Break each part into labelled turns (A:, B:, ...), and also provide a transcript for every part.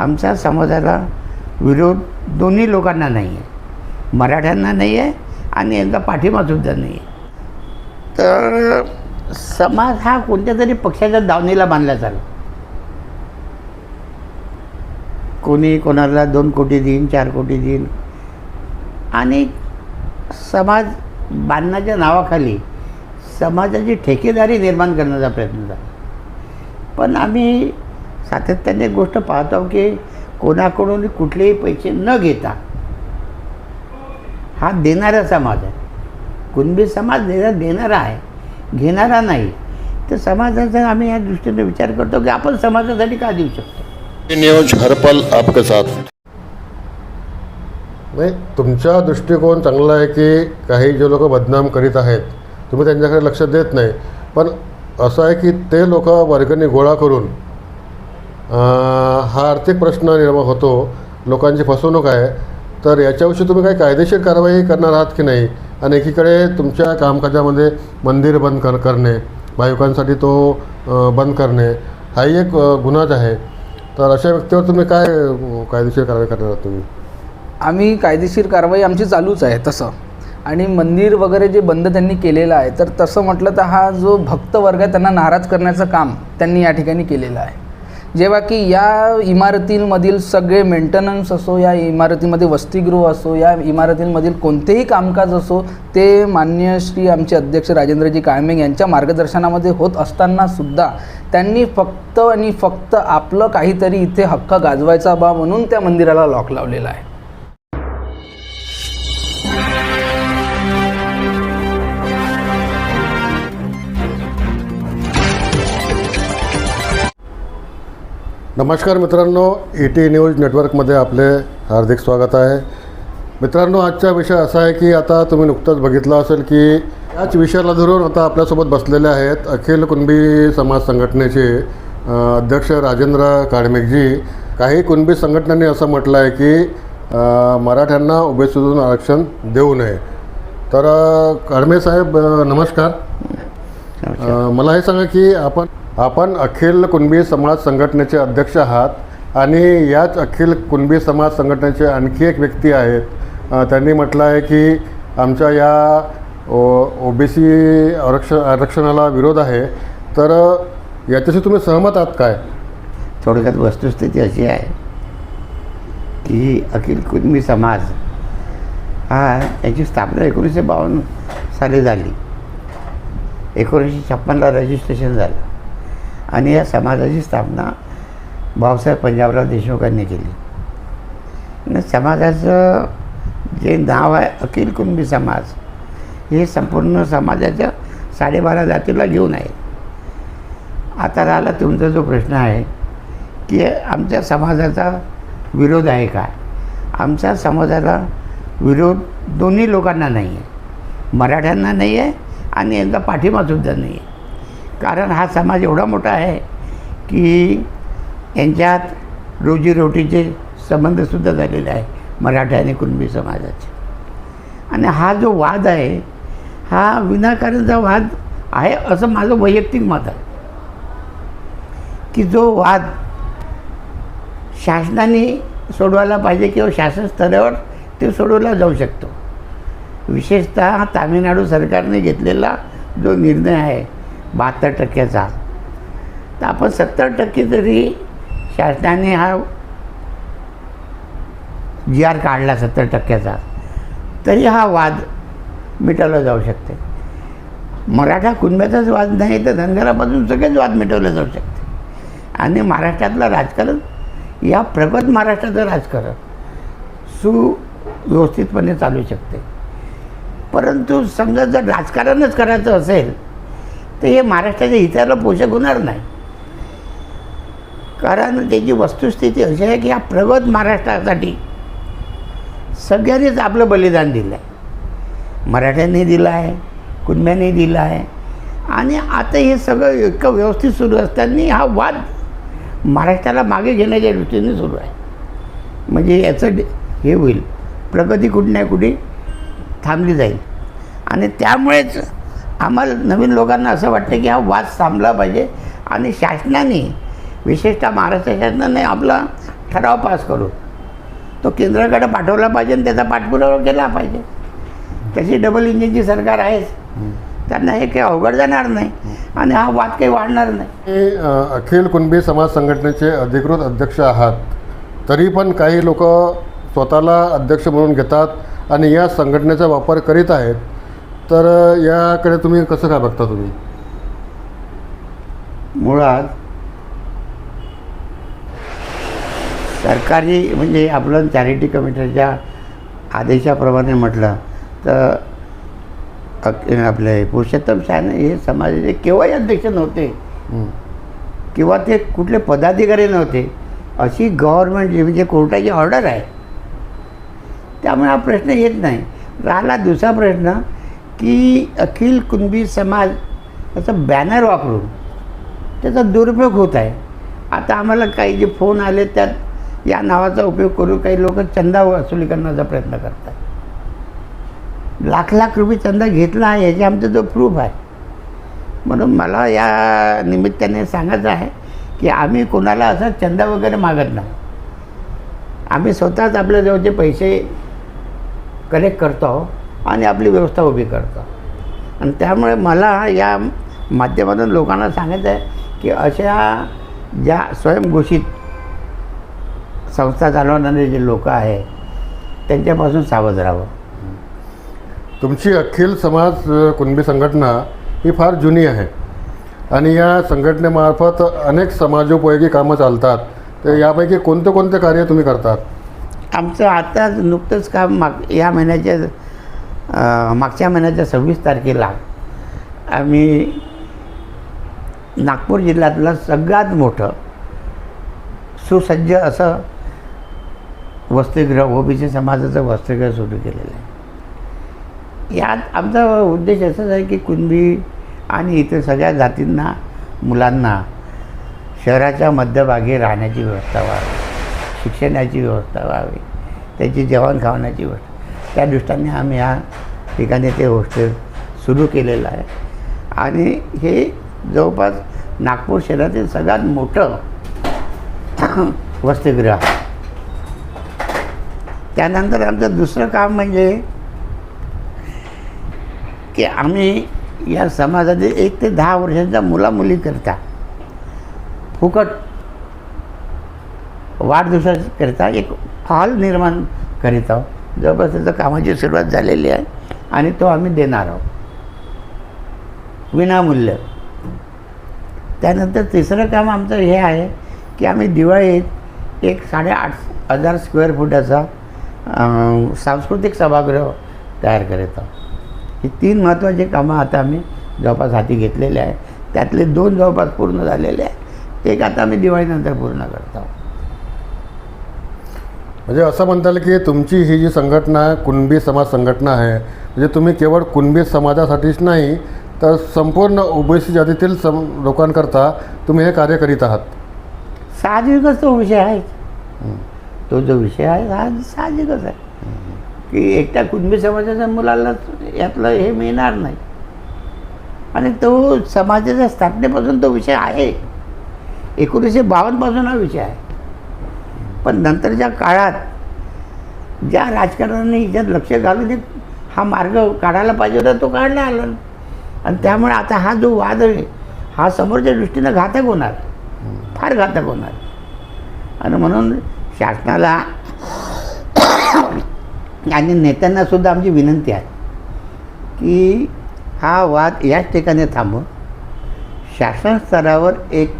A: आमच्या समाजाला विरोध दोन्ही लोकांना नाही आहे मराठ्यांना नाही आहे आणि यांचा पाठिंबासुद्धा नाही आहे तर समाज हा कोणत्या तरी पक्षाच्या दावणीला बांधला चालला. कोणी कोणाला दोन कोटी देईन चार कोटी देईन. आणि समाज बांधण्याच्या नावाखाली समाजाची ठेकेदारी निर्माण करण्याचा प्रयत्न झाला. पण आम्ही सातत्याने एक गोष्ट पाहतो की कोणाकडून कुठलेही पैसे न घेता हा देणारा समाज आहे. कुणबी समाज देणा देणारा आहे घेणारा नाही तर समाजाचा आम्ही या दृष्टीने विचार करतो की आपण समाजासाठी का देऊ शकतो?
B: न्यूज हर पल आपके साथ.
C: नाही तुमचा दृष्टिकोन चांगला आहे की काही जे लोक बदनाम करीत आहेत तुम्ही त्यांच्याकडे लक्ष देत नाही. पण असं आहे की ते लोक वर्गणी गोळा करून हा आर्थिक प्रश्न निर्माण होतो. लोकांची फसवणूक आहे. तर याच्याविषयी तुम्ही काही कायदेशीर कारवाई करणार आहात की नाही? आणि एकीकडे तुमच्या कामकाजामध्ये मंदिर बंद कर करणे भाविकांसाठी तो बंद करणे हाही एक गुन्हाच आहे. तर अशा व्यक्तीवर तुम्ही काय कायदेशीर कारवाई करणार आहात तुम्ही?
D: आम्ही कायदेशीर कारवाई आमची चालूच आहे तसं. आणि मंदिर वगैरे जे बंद त्यांनी केलेलं आहे तर तसं म्हटलं तर हा जो भक्त वर्ग आहे त्यांना नाराज करण्याचं काम त्यांनी या ठिकाणी केलेलं आहे. जेव्हा की या इमारतींमधील सगळे मेंटेनन्स असो या इमारतीमध्ये वसतिगृह असो या इमारतींमधील कोणतेही कामकाज असो ते मान्य श्री आमचे अध्यक्ष राजेंद्रजी काळमेग यांच्या मार्गदर्शनामध्ये होत असताना सुद्धा त्यांनी फक्त आणि फक्त आपलं काहीतरी इथे हक्क गाजवायचा बा म्हणून त्या मंदिराला लॉक लावलेला आहे.
C: नमस्कार मित्रांनो ई टी न्यूज नेटवर्कमध्ये आपले हार्दिक स्वागत आहे. मित्रांनो आजचा विषय असा आहे की आता तुम्ही नुकतंच बघितलं असेल की याच विषयाला धरून आता आपल्यासोबत बसलेले आहेत अखिल कुणबी समाज संघटनेचे अध्यक्ष राजेंद्र काळमेगजी काही कुणबी संघटनांनी असं म्हटलं आहे की मराठ्यांना ओबीसीतून आरक्षण देऊ नये. तर काळमे साहेब नमस्कार. मला हे सांगा की आपण आपण अखिल कुणबी समाज संघटनेचे अध्यक्ष आहात आणि याच अखिल कुणबी समाज संघटनेचे आणखी एक व्यक्ती आहेत. त्यांनी म्हटलं आहे की आमच्या या ओ बी सी आरक्षण आरक्षणाला विरोध आहे. तर याच्याशी तुम्ही सहमत आहात काय?
A: थोडक्यात वस्तुस्थिती अशी आहे की अखिल कुणबी समाज हा याची स्थापना एकोणीसशे बावन्न साली झाली. एकोणीसशे छप्पनला रजिस्ट्रेशन झालं. आणि या समाजाची स्थापना भाऊसाहेब पंजाबराव देशमुखांनी केली. आणि समाजाचं जे नाव आहे अखिल कुणबी समाज हे संपूर्ण समाजाच्या साडेबारा जातीला घेऊन आहे. आता राहिला तुमचा जो प्रश्न आहे की आमच्या समाजाचा विरोध आहे का? आमच्या समाजाला विरोध दोन्ही लोकांना नाही आहे मराठ्यांना नाही आहे आणि यांचा पाठिंबासुद्धा नाही आहे कारण हा समाज एवढा मोठा आहे की यांच्यात रोजीरोटीचे संबंधसुद्धा झालेले आहे मराठा आणि कुणबी समाजाचे. आणि हा जो वाद आहे हा विनाकारणचा वाद आहे असं माझं वैयक्तिक मत आहे. की जो वाद शासनाने सोडवायला पाहिजे किंवा शासन स्तरावर ते सोडवला जाऊ शकतो. विशेषतः तामिळनाडू सरकारने घेतलेला जो निर्णय आहे बहात्तर टक्क्याचा तर आपण सत्तर टक्के तरी शासनाने हा जी आर काढला सत्तर टक्क्याचा तरी हा वाद मिटवला जाऊ शकते. मराठा कुणब्याचाच वाद नाही तर धनगरापासून सगळेच वाद मिटवले जाऊ शकते. आणि महाराष्ट्रातलं राजकारण या प्रगत महाराष्ट्राचं राजकारण सुव्यवस्थितपणे चालू शकते. परंतु समजा जर राजकारणच करायचं असेल तर हे महाराष्ट्राच्या हिताला पोषक होणार नाही. कारण त्याची वस्तुस्थिती अशी आहे की या प्रगत महाराष्ट्रासाठी सगळ्यांनीच आपलं बलिदान दिलं आहे मराठ्यांनी दिलं आहे कुणब्यांनी दिलं आहे आणि आता हे सगळं इतकं व्यवस्थित सुरू असताना हा वाद महाराष्ट्राला मागे घेण्याच्या दृष्टीने सुरू आहे. म्हणजे याचं डे- हे होईल. प्रगती कुठे नाही कुठे थांबली जाईल. आणि त्यामुळेच आम्हाला नवीन लोकांना असं वाटतं की हा वाद थांबला पाहिजे. आणि शासनाने विशेषतः महाराष्ट्र शासनाने आपला ठराव पास करू तो केंद्राकडे पाठवला पाहिजे आणि त्याचा पाठपुरावा केला पाहिजे. तशी डबल इंजिनची सरकार आहेच त्यांना हे काही अवघड जाणार नाही आणि हा वाद काही वाढणार नाही.
C: अखिल कुणबी समाज संघटनेचे अधिकृत अध्यक्ष आहात. तरी पण काही लोक स्वतःला अध्यक्ष म्हणून घेतात आणि या संघटनेचा वापर करीत आहेत. तर याकडे तुम्ही कसं काय बघता तुम्ही?
A: मुळात सरकारी म्हणजे आपलं चॅरिटी कमिटीच्या आदेशाप्रमाणे म्हटलं तर आपले पुरुषोत्तम शहाणे हे समाजाचे केव्हाही अध्यक्ष नव्हते. किंवा ते कुठले पदाधिकारी नव्हते. अशी गव्हर्नमेंट म्हणजे कोर्टाची ऑर्डर आहे. त्यामुळे हा प्रश्न येत नाही. राहिला दुसरा प्रश्न की अखिल कुणबी समाज याचं बॅनर वापरून त्याचा दुरुपयोग होत आहे. आता आम्हाला काही जे फोन आले त्यात या नावाचा उपयोग करून काही लोक चंदा वसुली करण्याचा प्रयत्न करतात. लाख लाख रुपये चंदा घेतला आहे याची आमचा जो प्रूफ आहे. म्हणून मला या निमित्ताने सांगायचं आहे की आम्ही कोणाला असा चंदा वगैरे मागत नाही. आम्ही स्वतःच आपल्याजवळचे पैसे कलेक्ट करतो आणि आपली व्यवस्था उभी करतो. आणि त्यामुळे मला या माध्यमातून लोकांना सांगायचं आहे की अशा ज्या स्वयंघोषित संस्था चालवणारे जे लोक आहेत त्यांच्यापासून सावध राहावं.
C: तुमची अखिल समाज कुणबी संघटना ही फार जुनी आहे. आणि या संघटनेमार्फत अनेक समाजोपयोगी कामं चालतात. तर यापैकी कोणते कोणते कार्य तुम्ही करतात?
A: आमचं आता नुकतंच काम माग या महिन्याच्या मागच्या महिन्याच्या सव्वीस तारखेला आम्ही नागपूर जिल्ह्यातलं सगळ्यात मोठं सुसज्ज असं वसतिगृह ओबीसी समाजाचं वस्तीगृह सुरू केलेलं आहे. यात आमचा उद्देश असाच आहे की कुणबी आणि इतर सगळ्या जातींना मुलांना शहराच्या मध्यभागी राहण्याची व्यवस्था व्हावी शिक्षणाची व्यवस्था व्हावी त्याची जेवण खावण्याची व्यवस्था त्या दृष्टीने आम्ही या ठिकाणी ते हॉस्टेल सुरू केलेलं आहे. आणि हे जवळपास नागपूर शहरातील सगळ्यात मोठं वसतिगृह आहे. त्यानंतर आमचं दुसरं काम म्हणजे की आम्ही या समाजातील एक ते दहा वर्षांच्या मुलामुलीकरता फुकट वाढदिवसाकरिता एक हॉल निर्माण करीत आहोत. जवळपास त्याचं कामाची सुरुवात झालेली आहे आणि तो आम्ही देणार आहोत. विनामूल्य. त्यानंतर तिसरं काम आमचं हे आहे की आम्ही दिवाळीत एक साडेआठ हजार स्क्वेअर फुटाचा सांस्कृतिक सभागृह तयार करत आहोत. ही तीन महत्त्वाची कामं आता आम्ही जवळपास हाती घेतलेले आहे त्यातले दोन जवळपास पूर्ण झालेले आहे एक आता आम्ही दिवाळीनंतर पूर्ण करत आहोत.
C: म्हणजे असं म्हणता येईल की तुमची ही जी संघटना आहे कुणबी समाज संघटना आहे म्हणजे तुम्ही केवळ कुणबी समाजासाठीच नाही तर संपूर्ण ओबीसी जातीतील सम लोकांकरता तुम्ही हे कार्य करीत आहात.
A: साहजिकच तो विषय आहे. तो जो विषय आहे हा साहजिकच आहे. की एकट्या कुणबी समाजाच्या मुलाला यातलं हे मिळणार नाही. आणि तो समाजाच्या स्थापनेपासून तो विषय आहे. एकोणीसशे बावन्नपासून हा विषय आहे. पण नंतरच्या काळात ज्या राजकारणाने हिच्यात लक्ष घालून एक हा मार्ग काढायला पाहिजे होता तो काढला आला. आणि त्यामुळे आता हा जो वाद आहे हा समोरच्या दृष्टीनं घातक होणार. फार घातक होणार. आणि म्हणून शासनाला आणि नेत्यांनासुद्धा आमची विनंती आहे की हा वाद याच ठिकाणी थांबून शासन स्तरावर एक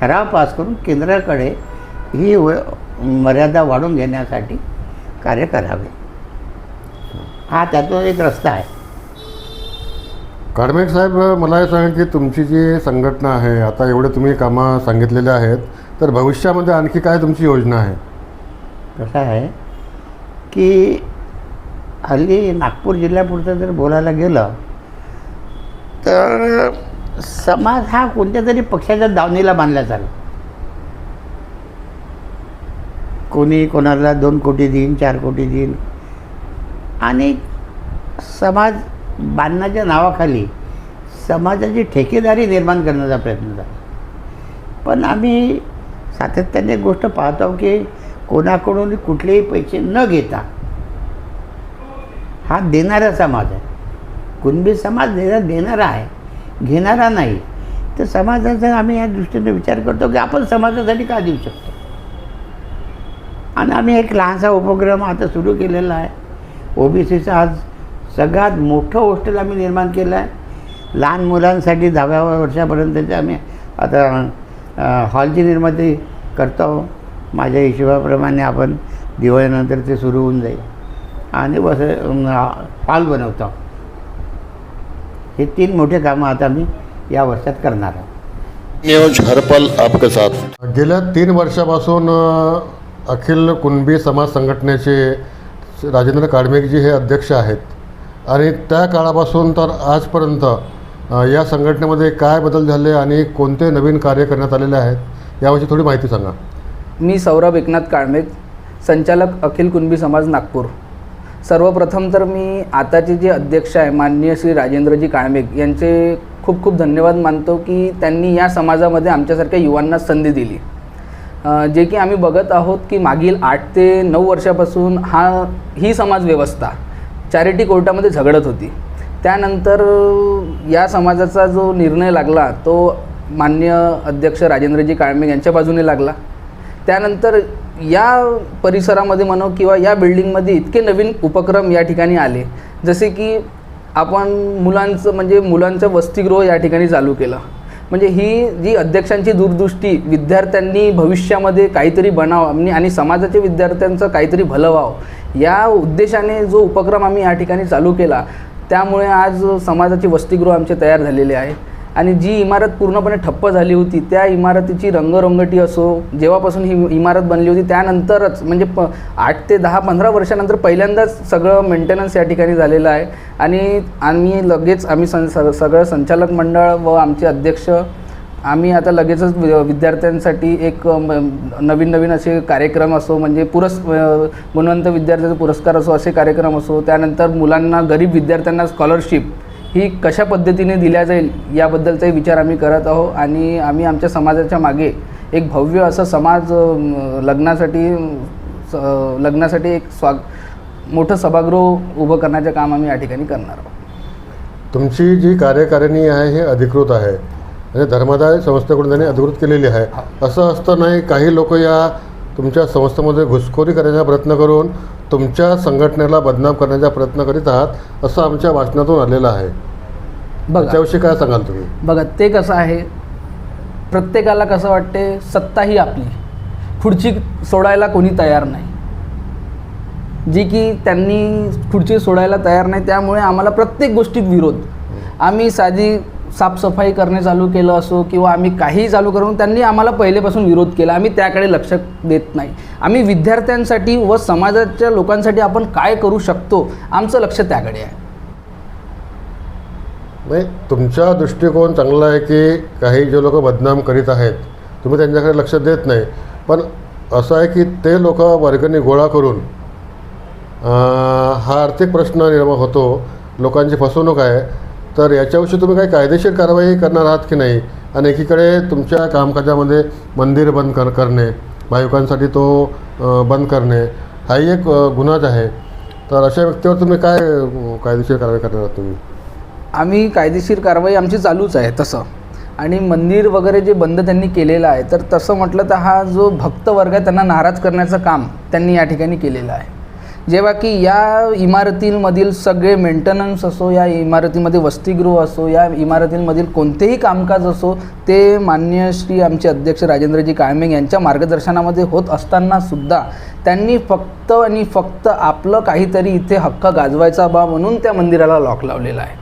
A: ठराव पास करून केंद्राकडे ही व मर्यादा वाढून घेण्यासाठी कार्य करावे. हा त्यातून एक रस्ता आहे.
C: काडमेक साहेब मला हे सांगा की तुमची जी संघटना आहे आता एवढे तुम्ही कामं सांगितलेले आहेत तर भविष्यामध्ये आणखी काय तुमची योजना आहे?
A: कसं आहे की हल्ली नागपूर जिल्ह्यापुरतं जर बोलायला गेलं तर समाज हा कोणत्या तरी पक्षाच्या दावणीला बांधला चालला. कोणी कोणाला दोन कोटी देईन चार कोटी देईन. आणि समाज बांधण्याच्या नावाखाली समाजाची ठेकेदारी निर्माण करण्याचा प्रयत्न झाला. पण आम्ही सातत्याने एक गोष्ट पाहतो की कोणाकडून कुठलेही पैसे न घेता हा देणारा समाज आहे. कुणबी समाज देणार देणारा आहे घेणारा नाही तर समाजाचा आम्ही या दृष्टीने विचार करतो की आपण समाजासाठी का देऊ शकतो? आणि आम्ही एक लहानसा उपक्रम आता सुरू केलेला आहे. ओबीसीचा आज सगळ्यात मोठं हॉस्टेल आम्ही निर्माण केलं आहे. लहान मुलांसाठी दहाव्या वर्षापर्यंतचे आम्ही आता हॉलची निर्मिती करतो. माझ्या हिशोबाप्रमाणे आपण दिवाळीनंतर ते सुरू होऊन जाईल. आणि बस हॉल बनवतो. हे तीन मोठे कामं आता मी या वर्षात करणार आहोत.
B: न्यूज हर पल आपके साथ.
C: गेल्या तीन वर्षापासून अखिल कुणबी समाज संघटनेचे राजेंद्र काळमेकजी हे अध्यक्ष आहेत. आणि त्या काळापासून तर आजपर्यंत या संघटनेमध्ये काय बदल झाले आणि कोणते नवीन कार्य करण्यात आलेले आहेत याविषयी थोडी माहिती सांगा.
D: मी सौरभ एकनाथ काळमेघ संचालक अखिल कुणबी समाज नागपूर. सर्वप्रथम तर मी आताचे जे अध्यक्ष आहे माननीय श्री राजेंद्रजी काळमेक यांचे खूप खूप धन्यवाद मानतो की त्यांनी या समाजामध्ये आमच्यासारख्या युवांना संधी दिली. जे की आम्ही बघत आहोत की मागील आठ ते नऊ वर्षापासून हा ही समाजव्यवस्था चॅरिटी कोर्टामध्ये झगडत होती. त्यानंतर या समाजाचा जो निर्णय लागला तो मान्य अध्यक्ष राजेंद्रजी काळमेघ यांच्या बाजूने लागला. त्यानंतर या परिसरामध्ये म्हणो किंवा या बिल्डिंगमध्ये इतके नवीन उपक्रम या ठिकाणी आले जसे की आपण मुलांचं म्हणजे मुलांचं वसतिगृह या ठिकाणी चालू केलं. म्हणजे ही जी अध्यक्षांची दूरदृष्टी विद्यार्थ्यांनी भविष्यामध्ये काहीतरी बनावं आणि- आणि समाजाच्या विद्यार्थ्यांचं काहीतरी भलं व्हावं या उद्देशाने जो उपक्रम आम्ही या ठिकाणी चालू केला त्यामुळे आज समाजाची वसतिगृह आमचे तयार झालेले आहे. आणि जी इमारत पूर्णपणे ठप्प झाली होती त्या इमारतीची रंगरंगटी असो जेव्हापासून ही इमारत बनली होती त्यानंतरच म्हणजे प आठ ते दहा पंधरा वर्षानंतर पहिल्यांदाच सगळं मेंटेनन्स या ठिकाणी झालेलं आहे. आणि आम्ही लगेच आम्ही सं स- सगळं संचालक मंडळ व आमचे अध्यक्ष आम्ही आता लगेचच विद्यार्थ्यांसाठी एक नवीन नवीन असे कार्यक्रम असो म्हणजे पुरस् गुणवंत विद्यार्थ्याचा पुरस्कार असो असे कार्यक्रम असो त्यानंतर मुलांना गरीब विद्यार्थ्यांना स्कॉलरशिप ही कशा पद्धतीने दिल्या जाईल याबद्दलचाही विचार आम्ही करत आहोत आणि आम्ही आमच्या समाजाच्या मागे एक भव्य असं समाज लग्नासाठी लग्नासाठी एक स्वाग मोठं सभागृह उभं करण्याचं काम आम्ही या ठिकाणी करणार आहोत.
C: तुमची जी कार्यकारिणी आहे हे अधिकृत आहे. म्हणजे धर्मादाय संस्थेकडून त्यांनी अधिकृत केलेली आहे. असं असतं नाही काही लोक या तुमच्या संस्थेमध्ये घुसखोरी करण्याचा प्रयत्न करून तुमच्या संघटनेला बदनाम करण्याचा प्रयत्न करीत आहात असं आमच्या भाषणातून आलेलं आहे.
D: बघा.
C: त्याविषयी काय सांगाल तुम्ही?
D: बघा ते कसं आहे प्रत्येकाला कसं वाटते सत्ता ही आपली. खुर्ची सोडायला कोणी तयार नाही. जी की त्यांनी खुर्ची सोडायला तयार नाही त्यामुळे आम्हाला प्रत्येक गोष्टीत विरोध. आम्ही साधी साफसफाई करणे चालू केलं असो किंवा आम्ही काहीही चालू करून त्यांनी आम्हाला पहिलेपासून विरोध केला. आम्ही त्याकडे लक्ष देत नाही. आम्ही विद्यार्थ्यांसाठी व समाजाच्या लोकांसाठी आपण काय करू शकतो आमचं लक्ष त्याकडे आहे.
C: नाही तुमचा दृष्टिकोन चांगला आहे की काही जे लोक बदनाम करीत आहेत तुम्ही त्यांच्याकडे लक्ष देत नाही. पण असं आहे की ते लोक वर्गणी गोळा करून हा आर्थिक प्रश्न निर्माण होतो. लोकांची फसवणूक आहे. तर याच्याविषयी तुम्ही काही कायदेशीर कारवाई करणार आहात की नाही? आणि एकीकडे तुमच्या कामकाजामध्ये मंदिर बंद कर करणे भाविकांसाठी तो बंद करणे हाही एक गुन्हाच आहे. तर अशा व्यक्तीवर तुम्ही काय कायदेशीर कारवाई करणार आहात तुम्ही?
D: आम्ही कायदेशीर कारवाई आमची चालूच आहे तसं. आणि मंदिर वगैरे जे बंद त्यांनी केलेलं आहे तर तसं म्हटलं तर हा जो भक्त वर्ग आहे त्यांना नाराज करण्याचं काम त्यांनी या ठिकाणी केलेलं आहे. जेव्हा की या इमारतींमधील सगळे मेंटेनन्स असो या इमारतीमध्ये वसतिगृह असो या इमारतींमधील कोणतेही कामकाज असो ते मान्य श्री आमचे अध्यक्ष राजेंद्रजी काळमेंग यांच्या मार्गदर्शनामध्ये होत असताना सुद्धा त्यांनी फक्त आणि फक्त आपलं काहीतरी इथे हक्क गाजवायचा बा म्हणून त्या मंदिराला लॉक लावलेला आहे.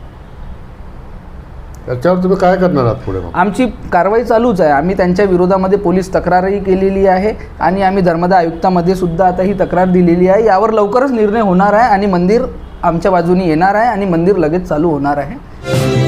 C: याच्यावर तुम्ही काय करणार आहात पुढे मग?
D: आमची कारवाई चालूच आहे. आम्ही त्यांच्या विरोधामध्ये पोलीस तक्रारही केलेली आहे आणि आम्ही धर्मदाय आयुक्तामध्ये सुद्धा आता ही तक्रार दिलेली आहे. यावर लवकरच निर्णय होणार आहे आणि मंदिर आमच्या बाजूने येणार आहे आणि मंदिर लगेच चालू होणार आहे.